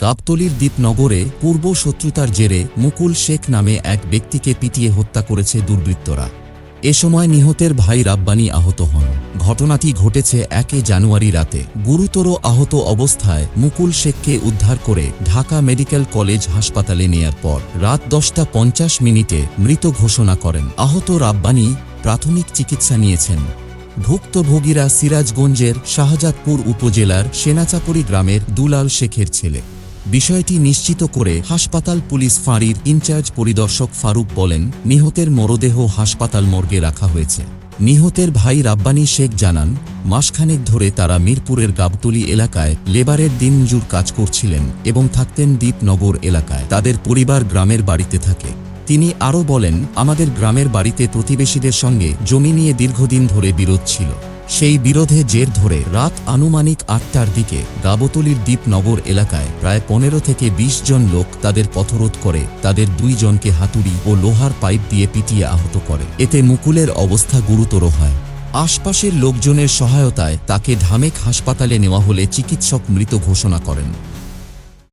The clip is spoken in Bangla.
গাবতলির দ্বীপনগরে পূর্ব শত্রুতার জেরে মুকুল শেখ নামে এক ব্যক্তিকে পিটিয়ে হত্যা করেছে দুর্বৃত্তরা। এ সময় নিহতের ভাই রাব্বানি আহত হন। ঘটনাটি ঘটেছে একে জানুয়ারি রাতে। গুরুতর আহত অবস্থায় মুকুল শেখকে উদ্ধার করে ঢাকা মেডিকেল কলেজ হাসপাতালে নেয়ার পর রাত দশটা পঞ্চাশ মিনিটে মৃত ঘোষণা করেন। আহত রাব্বানি প্রাথমিক চিকিৎসা নিয়েছেন। ভুক্তভোগীরা সিরাজগঞ্জের শাহজাদপুর উপজেলার সেনাচাপড়ি গ্রামের দুলাল শেখের ছেলে। বিষয়টি নিশ্চিত করে হাসপাতাল পুলিশ ফাঁড়ির ইনচার্জ পরিদর্শক ফারুক বলেন, নিহতের মরদেহ হাসপাতাল মর্গে রাখা হয়েছে। নিহতের ভাই রাব্বানী শেখ জানান, মাসখানেক ধরে তারা মিরপুরের গাবতলি এলাকায় লেবারের দিনজুর কাজ করছিলেন এবং থাকতেন দ্বীপনগর এলাকায়। তাদের পরিবার গ্রামের বাড়িতে থাকে। তিনি আরও বলেন, আমাদের গ্রামের বাড়িতে প্রতিবেশীদের সঙ্গে জমি নিয়ে দীর্ঘদিন ধরে বিরোধ ছিল। সেই বিরোধে জের ধরে রাত আনুমানিক আটটার দিকে গাবতলির দ্বীপনগর এলাকায় প্রায় পনেরো থেকে ২০ জন লোক তাদের পথরোধ করে, তাদের দুই জনকে হাতুড়ি ও লোহার পাইপ দিয়ে পিটিয়ে আহত করে। এতে মুকুলের অবস্থা গুরুতর হয়। আশপাশের লোকজনের সহায়তায় তাকে ঢামেক হাসপাতালে নেওয়া হলে চিকিৎসক মৃত ঘোষণা করেন।